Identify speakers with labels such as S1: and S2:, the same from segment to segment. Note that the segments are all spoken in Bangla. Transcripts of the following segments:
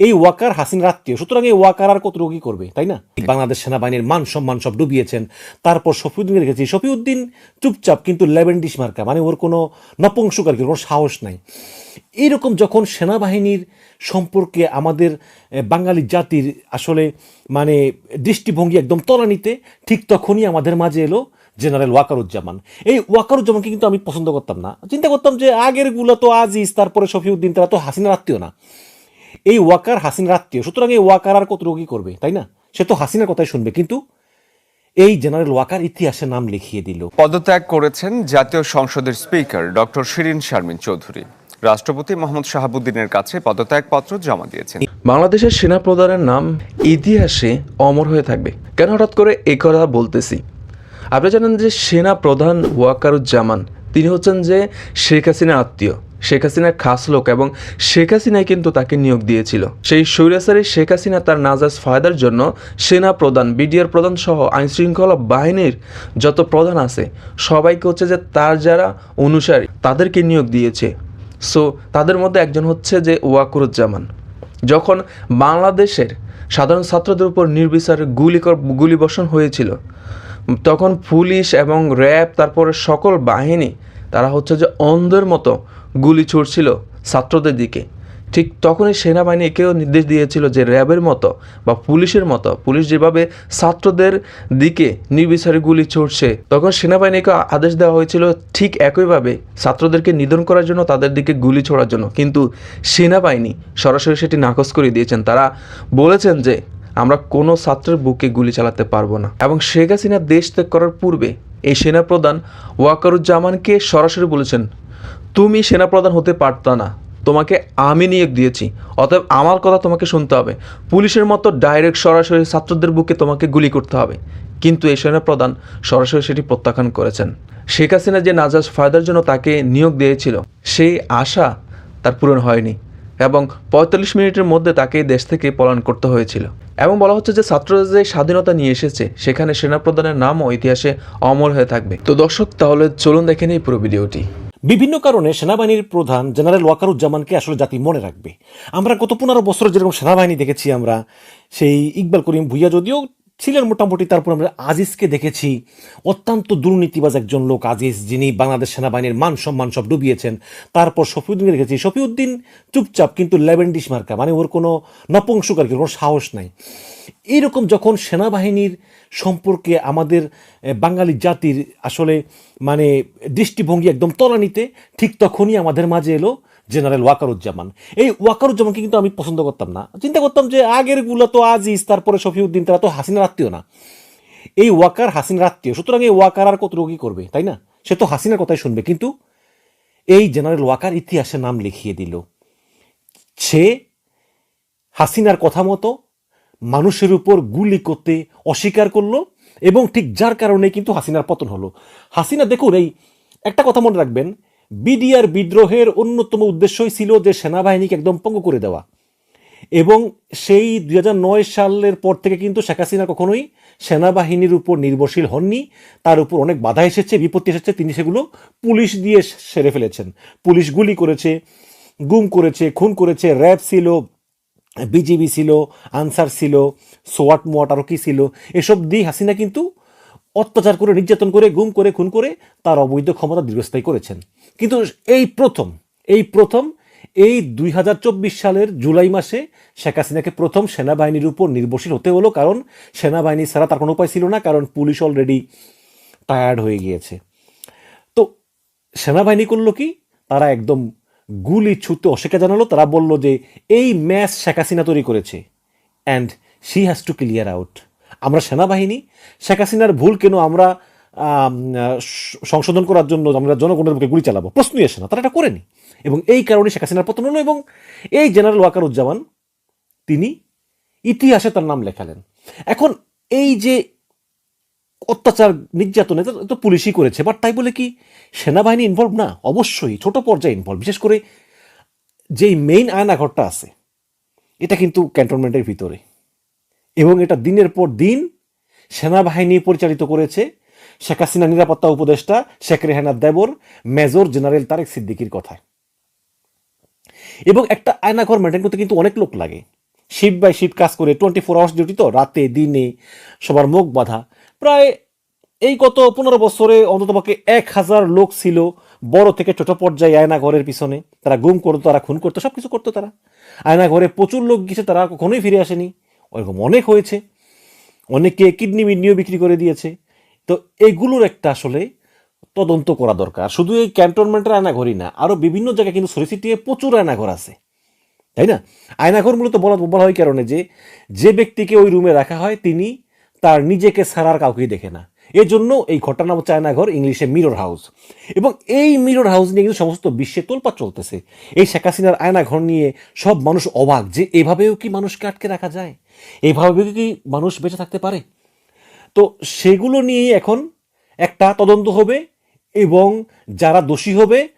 S1: এই ওয়াকার হাসিন রাত্রীয় সুতরাং এই ওয়াকার আর কত রোগী করবে তাই না? বাংলাদেশ সেনাবাহিনীর মান সম্মান সব ডুবিয়েছেন। তারপর শফিউদ্দিন রেখেছি। শফিউদ্দিন চুপচাপ কিন্তু লেভেন্ডিস মার্কা মানে ওর কোনো নপুংসকার কোনো সাহস নাই। এইরকম যখন সেনাবাহিনীর সম্পর্কে আমাদের বাঙালি জাতির আসলে মানে দৃষ্টিভঙ্গি একদম তলানিতে ঠিক তখনই আমাদের মাঝে এলো জেনারেল ওয়াকারুজ্জামান। এই ওয়াকারুজ্জামানকে কিন্তু আমি পছন্দ করতাম না। চিন্তা করতাম যে আগেরগুলো তো আজিজ তারপরে শফিউদ্দিন তারা তো হাসিনার আত্মীয় না। এই ওয়াকার হাসিনার আত্মীয়। সুতরাং এই ওয়াকার আর কত রোগী করবে তাই না? সে তো হাসিনার কথাই শুনবে। কিন্তু এই জেনারেল ওয়াকার ইতিহাসে নাম লিখিয়ে দিল।
S2: পদত্যাগ করেছেন জাতীয় সংসদের স্পিকার ডক্টর শিরিন শারমিন চৌধুরী। রাষ্ট্রপতি মোহাম্মদ শাহাবুদ্দিনের কাছে পদত্যাগপত্র জমা দিয়েছেন।
S3: বাংলাদেশের সেনা প্রধানের নাম ইতিহাসে অমর হয়ে থাকবে। কেন হঠাৎ করে এই কথা বলতেছি? আপনি জানেন যে সেনা প্রধান ওয়াকারুজ্জামান তিনি হচ্ছেন যে শেখ হাসিনার আত্মীয়। শেখ হাসিনার খাস লোক এবং শেখ হাসিনাই কিন্তু তাকে নিয়োগ দিয়েছিল। সেই স্বৈরাচারী শেখ হাসিনা তার নাজাজ ফায়দার জন্য সেনা প্রধান, বিডিআর প্রধান সহ আইনশৃঙ্খলা বাহিনীর যত প্রধান আছে, সবাইকে হচ্ছে যে তার যারা অনুসারী তাদেরকে নিয়োগ দিয়েছে। সো তাদের মধ্যে একজন হচ্ছে যে ওয়াকুরুজ্জামান। যখন বাংলাদেশের সাধারণ ছাত্রদের উপর নির্বিচারে গুলি কর- গুলিবর্ষণ হয়েছিল, তখন পুলিশ এবং র্যাব, তারপরে সকল বাহিনী, তারা হচ্ছে যে অন্ধের মতো গুলি ছুটছিল ছাত্রদের দিকে। ঠিক তখনই সেনাবাহিনী একেও নির্দেশ দিয়েছিল যে র্যাবের মতো বা পুলিশের মতো পুলিশ যেভাবে ছাত্রদের দিকে নির্বিচারে গুলি ছুটছে তখন সেনাবাহিনীকে আদেশ দেওয়া হয়েছিল ঠিক একইভাবে ছাত্রদেরকে নিধন করার জন্য, তাদের দিকে গুলি ছোড়ার জন্য। কিন্তু সেনাবাহিনী সরাসরি সেটি নাকচ করে দিয়েছেন। তারা বলেছেন যে আমরা কোনো ছাত্রের বুকে গুলি চালাতে পারব না এবং শেখ হাসিনা দেশ ত্যাগ করার পূর্বে এই সেনাপ্রধান ওয়াকারুজ্জামানকে সরাসরি বলেছেন তুমি সেনাপ্রধান হতে পারতা না। তোমাকে আমি নিয়োগ দিয়েছি। অতএব আমার কথা তোমাকে শুনতে হবে। পুলিশের মতো ডাইরেক্ট সরাসরি ছাত্রদের বুকে তোমাকে গুলি করতে হবে। কিন্তু এই সেনাপ্রধান সরাসরি সেটি প্রত্যাখ্যান করেছেন। শেখ হাসিনা যে নাজাজ ফায়দার জন্য তাকে নিয়োগ দিয়েছিল, সেই আশা তার পূরণ হয়নি এবং পঁয়তাল্লিশ মিনিটের মধ্যে তাকে দেশ থেকে পলায়ন করতে হয়েছিল। এবং বলা হচ্ছে যে ছাত্ররা যে স্বাধীনতা নিয়ে এসেছে, সেখানে সেনাপ্রধানের নামও ইতিহাসে অমর হয়ে থাকবে। তো দর্শক, তাহলে চলুন দেখে নিই পুরো ভিডিওটি।
S1: বিভিন্ন কারণে সেনাবাহিনীর প্রধান জেনারেল ওয়াকারুজ্জামানকে আসলে জাতি মনে রাখবে। আমরা গত পনেরো বছর যেরকম সেনাবাহিনী দেখেছি আমরা, সেই ইকবাল করিম ভুইয়া যদিও ছিলেন মোটামুটি, তারপর আমরা আজিজকে দেখেছি। অত্যন্ত দুর্নীতিবাজ একজন লোক আজিজ, যিনি বাংলাদেশ সেনাবাহিনীর মান সম্মান সব ডুবিয়েছেন। তারপর শফিউদ্দিনকে দেখেছি। শফিউদ্দিন চুপচাপ কিন্তু লেভেন্ডিস মার্কা মানে ওর কোনো নপুংসুক আর কি কোনো সাহস নাই। এইরকম যখন সেনাবাহিনীর সম্পর্কে আমাদের বাঙালি জাতির আসলে মানে দৃষ্টিভঙ্গি একদম তলানিতে, ঠিক তখনই আমাদের মাঝে এলো জেনারেল ওয়াকারুজ্জামান এই ওয়াকারুজ্জামানকে কিন্তু আমি পছন্দ করতাম না। চিন্তা করতাম যে আগেরগুলো তো আজিজ, তারপরে শফিউদ্দিন, তারা তো হাসিনার আত্মীয় না। এই ওয়াকার হাসিনার আত্মীয় সুতরাং এই ওয়াকার আর কত রোগী করবে, তাই না? সে তো হাসিনার কথাই শুনবে। কিন্তু এই জেনারেল ওয়াকার ইতিহাসে নাম লিখিয়ে দিল। সে হাসিনার কথা মতো মানুষের উপর গুলি করতে অস্বীকার করল এবং ঠিক যার কারণে কিন্তু হাসিনার পতন হলো। হাসিনা, দেখুন, এই একটা কথা মনে রাখবেন বিডিআর বিদ্রোহের অন্যতম উদ্দেশ্যই ছিল যে সেনাবাহিনীকে একদম পঙ্গু করে দেওয়া। এবং সেই দুই হাজার নয় সালের পর থেকে কিন্তু শেখ হাসিনা কখনোই সেনাবাহিনীর উপর নির্ভরশীল হননি। তার উপর অনেক বাধা এসেছে, বিপত্তি এসেছে, তিনি সেগুলো পুলিশ দিয়ে সেরে ফেলেছেন। পুলিশ গুলি করেছে, গুম করেছে, খুন করেছে, র্যাব ছিল, বিজিবি ছিল, আনসার ছিল সোয়াট মোয়াট আরও কি ছিল, এসব দিয়ে হাসিনা কিন্তু অত্যাচার করে, নির্যাতন করে, গুম করে, খুন করে তার অবৈধ ক্ষমতা দীর্ঘস্থায়ী করেছেন। কিন্তু এই প্রথম এই প্রথম, এই দুই হাজার চব্বিশ সালের জুলাই মাসে শেখ হাসিনাকে প্রথম সেনাবাহিনীর উপর নির্ভরশীল হতে হলো কারণ সেনাবাহিনী ছাড়া তার কোনো উপায় ছিল না, কারণ পুলিশ অলরেডি টায়ার্ড হয়ে গিয়েছে। তো সেনাবাহিনী করল কি? তারা একদম গুলি ছুটতে অস্বীকার জানালো। তারা বলল যে এই ম্যাচ শেখ হাসিনা তৈরি করেছে। And she has to clear out আমরা সেনাবাহিনী, শেখ হাসিনার ভুল কেন আমরা সংশোধন করার জন্য আমরা জনগণের বুকে গুলি চালাবো? প্রশ্নই আসে না, তারা এটা করেনি। এবং এই কারণে শেখ হাসিনার পতন এবং এই জেনারেল ওয়াকারুজ্জামান, তিনি ইতিহাসে তার নাম লেখালেন। এখন এই যে অত্যাচার, নির্যাতন এটা তো পুলিশই করেছে, বাট তাই বলে কি সেনাবাহিনী ইনভলভ না? অবশ্যই, ছোট পর্যায়ে ইনভলভ বিশেষ করে যেই মেইন আয়নাঘরটা আছে, এটা কিন্তু ক্যান্টনমেন্টের ভিতরে। এবং এটা দিনের পর দিন সেনাবাহিনী পরিচালিত করেছে। শেখ হাসিনা নিরাপত্তা উপদেষ্টা শেখ রেহানা দেবর, মেজর জেনারেল তারেক সিদ্দিকির কথায়। এবং একটা আয়নাঘর মেনটেন করতে কিন্তু অনেক লোক লাগে। শিফট বাই শিফট কাজ করে টোয়েন্টি ফোর আওয়ার্স ডিউটি তো, রাতে, দিনে সবার মুখ বাঁধা। প্রায় এই গত পনেরো বছরে অন্ততপক্ষে এক হাজার লোক ছিল বড় থেকে ছোট পর্যায়ে আয়না ঘরের পিছনে। তারা গুম করতো, তারা খুন করতো সব কিছু করতো তারা। আয়না ঘরে প্রচুর লোক গেছে তারা কখনোই ফিরে আসেনি। ওরকম অনেক হয়েছে। অনেকে কিডনি মিডনিও বিক্রি করে দিয়েছে। তো এগুলোর একটা আসলে তদন্ত করা দরকার। শুধু এই ক্যান্টনমেন্টের আয়নাঘরই না আরও বিভিন্ন জায়গায় কিন্তু সরিসিটিয়ে প্রচুর আয়নাঘর আছে। তাই না? আয়নাঘর মূলত বলা বলা হয় কারণে যে যে ব্যক্তিকে ওই রুমে রাখা হয়, তিনি তার নিজেকে ছাড়ার কাউকেই দেখে না। এই জন্য এই ঘটনা হচ্ছে আয়নাঘর ইংলিশে মিরর হাউস। এবং এই মিরর হাউস নিয়ে কিন্তু সমস্ত বিশ্বে তোলপাত চলতেছে। এই শেখ হাসিনার আয়নাঘর নিয়ে সব মানুষ অবাক যে এভাবেও কি মানুষকে আটকে রাখা যায়? এভাবেও কি মানুষ বেঁচে থাকতে পারে? তো সেগুলো নিয়ে এখন একটা তদন্ত হবে এবং যারা দোষী হবে,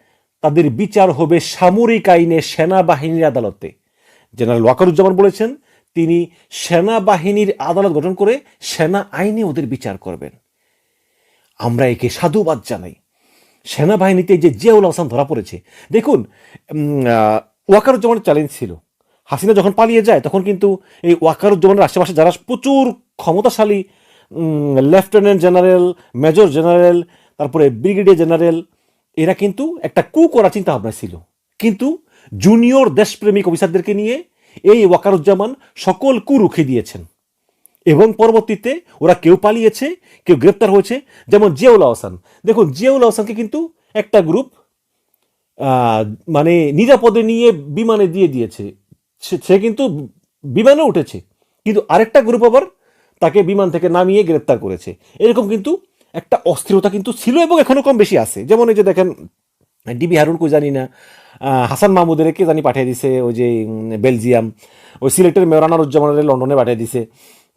S1: তাদের বিচার হবে সামরিক আইনে সেনাবাহিনীর আদালতে। জেনারেল ওয়াকারুজ্জামান বলেছেন, তিনি সেনাবাহিনীর আদালত গঠন করে সেনা আইনে ওদের বিচার করবেন। আমরা একে সাধুবাদ জানাই। সেনাবাহিনীতে যে জিয়াউল হাসান ধরা পড়েছে, দেখুন ওয়াকারুজ্জামানের চ্যালেঞ্জ ছিল। হাসিনা যখন পালিয়ে যায়, তখন কিন্তু এই ওয়াকারুজ্জামানের আশেপাশে যারা প্রচুর ক্ষমতাশালী লেফটেন্যান্ট জেনারেল মেজর জেনারেল তারপরে ব্রিগেডিয়ার জেনারেল এরা কিন্তু একটা কু করার চিন্তা ভাবনা ছিল। কিন্তু জুনিয়র দেশপ্রেমিক অফিসারদেরকে নিয়ে এই ওয়াকারুজ্জামান সকল কু রুখে দিয়েছেন। এবং পরবর্তীতে ওরা কেউ পালিয়েছে, কেউ গ্রেপ্তার হয়েছে, যেমন জিয়াউল আহসান। দেখুন, জিয়াউল আহসানকে কিন্তু একটা গ্রুপ মানে নিরাপদে নিয়ে বিমানে দিয়ে দিয়েছে। সে- কিন্তু বিমানে উঠেছে। কিন্তু আরেকটা গ্রুপ আবার তাকে বিমান থেকে নামিয়ে গ্রেপ্তার করেছে। এরকম কিন্তু একটা অস্থিরতা কিন্তু ছিল এবং এখনও কম বেশি আছে। যেমন এই যে দেখেন ডিবি হারুন কই জানি না হাসান মাহমুদের কে জানি পাঠিয়ে দিছে, ওই যে বেলজিয়াম, ওই সিলেটের মেয়রানারুজ্জামানের লন্ডনে পাঠিয়ে দিছে।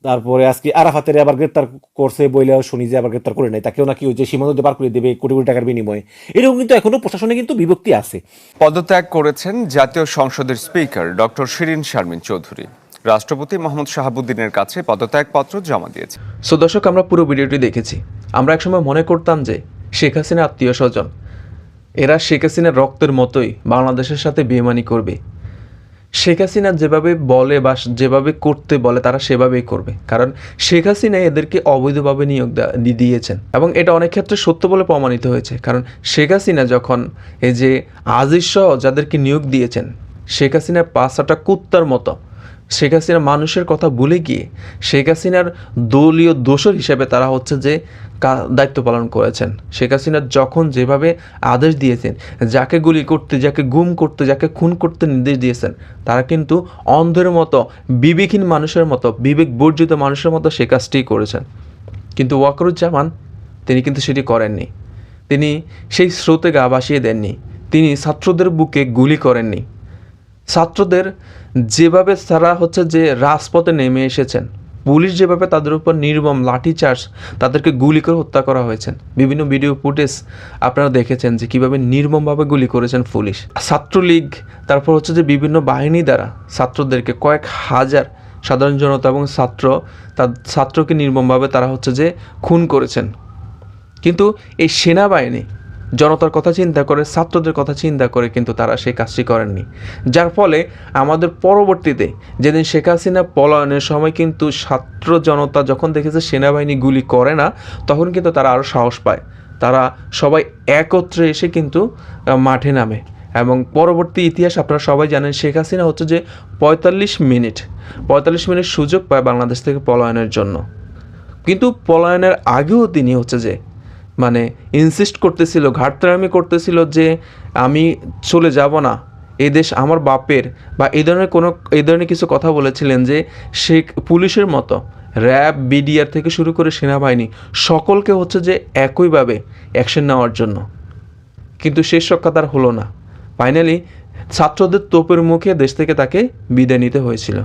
S1: তারপরে আজকে আরাফাতের আবার গ্রেপ্তার করছে বইলেও শুনি যে আবার গ্রেপ্তার করে নেয় তাকেও নাকি ওই যে সীমান্ত দিয়ে পার করে দেবে কোটি কোটি টাকার বিনিময়ে। এরকম কিন্তু এখনও প্রশাসনে কিন্তু বিভক্তি আছে।
S2: পদত্যাগ করেছেন জাতীয় সংসদের স্পিকার ডক্টর শিরিন শারমিন চৌধুরী। রাষ্ট্রপতি মোহাম্মদ শাহাবুদ্দিনের কাছে পদত্যাগপত্র জমা দিয়েছে।
S3: সো দর্শক আমরা পুরো ভিডিওটি দেখেছি। আমরা একসময় মনে করতাম যে শেখ হাসিনা আত্মীয় স্বজন এরা শেখ হাসিনার রক্তের মতোই বাংলাদেশের সাথে বেমানি করবে। শেখ হাসিনা যেভাবে বলে বা যেভাবে করতে বলে, তারা সেভাবেই করবে। কারণ শেখ হাসিনা এদেরকে অবৈধভাবে নিয়োগ দেয়া- দিয়েছেন। এবং এটা অনেক ক্ষেত্রে সত্য বলে প্রমাণিত হয়েছে। কারণ শেখ হাসিনা যখন এই যে আজিজ সহ যাদেরকে নিয়োগ দিয়েছেন, শেখ হাসিনার পাশাটা কুত্তার মতো শেখ হাসিনা মানুষের কথা ভুলে গিয়ে শেখ হাসিনার দলীয় দোষর হিসেবে তারা হচ্ছে যে দায়িত্ব পালন করেছেন। শেখ হাসিনা যখন যেভাবে আদেশ দিয়েছেন, যাকে গুলি করতে, যাকে গুম করতে, যাকে খুন করতে নির্দেশ দিয়েছেন, তারা কিন্তু অন্ধের মতো, বিবেকহীন মানুষের মতো, বিবেক বর্জিত মানুষের মতো সে কাজটি করেছেন। কিন্তু ওয়াকরুজ্জামান, তিনি কিন্তু সেটি করেননি। তিনি সেই স্রোতে গা ভাসিয়ে দেননি। তিনি ছাত্রদের বুকে গুলি করেননি। ছাত্রদের যেভাবে তারা হচ্ছে যে রাজপথে নেমে এসেছেন, পুলিশ যেভাবে তাদের উপর নির্মম লাঠিচার্জ তাদেরকে গুলি করে হত্যা করা হয়েছে বিভিন্ন ভিডিও ফুটেজ আপনারা দেখেছেন যে কীভাবে নির্মমভাবে গুলি করেছেন পুলিশ। ছাত্রলীগ, তারপর হচ্ছে যে বিভিন্ন বাহিনী দ্বারা ছাত্রদেরকে কয়েক হাজার সাধারণ জনতা এবং ছাত্র, তার ছাত্রকে নির্মমভাবে তারা হচ্ছে যে খুন করেছেন। কিন্তু এই সেনাবাহিনী জনতার কথা চিন্তা করে, ছাত্রদের কথা চিন্তা করে কিন্তু তারা সেই কাজটি করেননি। যার ফলে আমাদের পরবর্তীতে যেদিন শেখ হাসিনা পলায়নের সময় কিন্তু ছাত্র জনতা যখন দেখেছে সেনাবাহিনী গুলি করে না, তখন কিন্তু তারা আরও সাহস পায়। তারা সবাই একত্রে এসে কিন্তু মাঠে নামে। এবং পরবর্তী ইতিহাস আপনারা সবাই জানেন, শেখ হাসিনা হচ্ছে যে পঁয়তাল্লিশ মিনিট পঁয়তাল্লিশ মিনিট সুযোগ পায় বাংলাদেশ থেকে পলায়নের জন্য। কিন্তু পলায়নের আগেও তিনি হচ্ছে যে মানে ইনসিস্ট করতেছিল ঘাটতারামি করতেছিল যে আমি চলে যাব না। এই দেশ আমার বাপের বা এই ধরনের কোনো এই ধরনের কিছু কথা বলেছিলেন যে সে পুলিশের মতো র্যাব, বিডিআর থেকে শুরু করে সেনাবাহিনী সকলকে হচ্ছে যে একইভাবে অ্যাকশন নেওয়ার জন্য। কিন্তু শেষ রক্ষা তার হলো না। ফাইনালি ছাত্রদের তোপের মুখে দেশ থেকে তাকে বিদায় নিতে হয়েছিল।